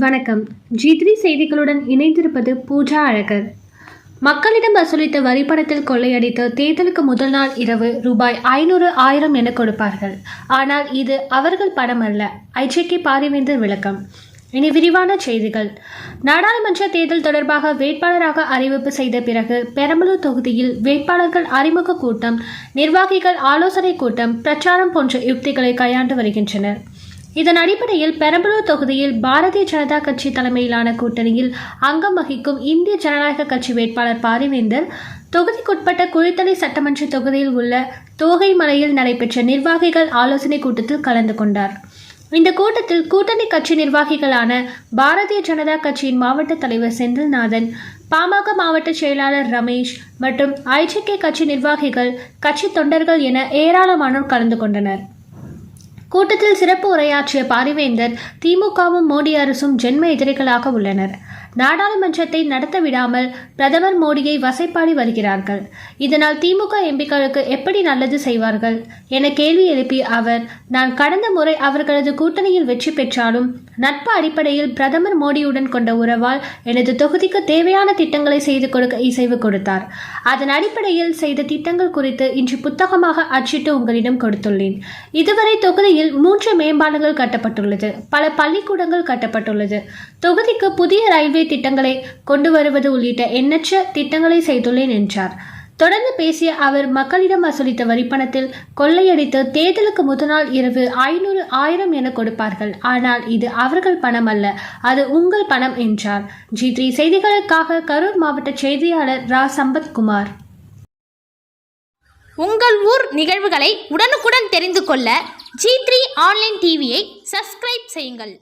வணக்கம். G three செய்திகளுடன் இணைந்திருப்பது பூஜா அழகர். மக்களிடம் வசூலித்த வரிப்பணத்தில் கொள்ளையடித்து தேர்தலுக்கு முதல் நாள் இரவு ரூபாய் ஐநூறு ஆயிரம் என கொடுப்பார்கள். ஆனால் இது அவர்கள் பணம் அல்ல. ஐஜேகே பாரிவேந்தர் விளக்கம். இனி விரிவான செய்திகள். நாடாளுமன்ற தேர்தல் தொடர்பாக வேட்பாளராக அறிவிப்பு செய்த பிறகு பெரம்பலூர் தொகுதியில் வேட்பாளர்கள் அறிமுக கூட்டம் நிர்வாகிகள் ஆலோசனை கூட்டம் பிரச்சாரம் போன்ற யுக்திகளை கையாண்டு வருகின்றனர். இதன் அடிப்படையில் பெரம்பலூர் தொகுதியில் பாரதிய ஜனதா கட்சி தலைமையிலான கூட்டணியில் அங்கம் வகிக்கும் இந்திய ஜனநாயக கட்சி வேட்பாளர் பாரிவேந்தர் தொகுதிக்குட்பட்ட குழித்தலை சட்டமன்ற தொகுதியில் உள்ள தோகைமலையில் நடைபெற்ற நிர்வாகிகள் ஆலோசனை கூட்டத்தில் கலந்து கொண்டார். இந்த கூட்டத்தில் கூட்டணி கட்சி நிர்வாகிகளான பாரதிய ஜனதா கட்சியின் மாவட்ட தலைவர் செந்தில்நாதன் பாமக மாவட்ட செயலாளர் ரமேஷ் மற்றும் ஐஜிகே கட்சி நிர்வாகிகள் கட்சி தொண்டர்கள் என ஏராளமானோர் கலந்து கொண்டனர். கூட்டத்தில் சிறப்பு உரையாற்றிய பாரிவேந்தர் திமுகவும் மோடி அரசும் ஜென்ம எதிரிகளாக உள்ளனர். நாடாளுமன்றத்தை நடத்த விடாமல் பிரதமர் மோடியை வசைப்பாடி வருகிறார்கள். இதனால் திமுக எம்பிக்களுக்கு எப்படி நல்லது செய்வார்கள்? என கேள்வி எழுப்பிய அவர் நான் கடந்த முறை அவர்களது கூட்டணியில் வெற்றி பெற்றாலும் நட்பு அடிப்படையில் பிரதமர் மோடியுடன் கொண்ட உறவால் எனது தொகுதிக்கு தேவையான திட்டங்களை செய்து கொடுக்க இசைவு கொடுத்தார். அதன் அடிப்படையில் செய்த திட்டங்கள் குறித்து இன்று புத்தகமாக அச்சிட்டு உங்களிடம் கொடுத்துள்ளேன். இதுவரை தொகுதியில் மூன்று மேம்பாலங்கள் கட்டப்பட்டுள்ளது. பல பள்ளிக்கூடங்கள் கட்டப்பட்டுள்ளது. தொகுதிக்கு புதிய ரயில்வே திட்டங்களை கொண்டு வருவது உள்ளிட்ட எண்ணற்ற திட்டங்களை செய்துள்ளேன் என்றார். தொடர்ந்து பேசிய அவர் மக்களிடம் வசூலித்த வரிப்பணத்தில் கொள்ளையடித்து தேர்தலுக்கு முதல் நாள் இரவு ஐநூறு ஆயிரம் என கொடுப்பார்கள். ஆனால் இது அவர்கள் பணம் அல்ல அது உங்கள் பணம் என்றார். ஜி த்ரீ செய்திகளுக்காக கரூர் மாவட்ட செய்தியாளர் ரா. சம்பத்குமார். உங்கள் ஊர் நிகழ்வுகளை உடனுக்குடன் தெரிந்து கொள்ள ஜி த்ரீ ஆன்லைன் டிவியை சப்ஸ்கிரைப் செய்யுங்கள்.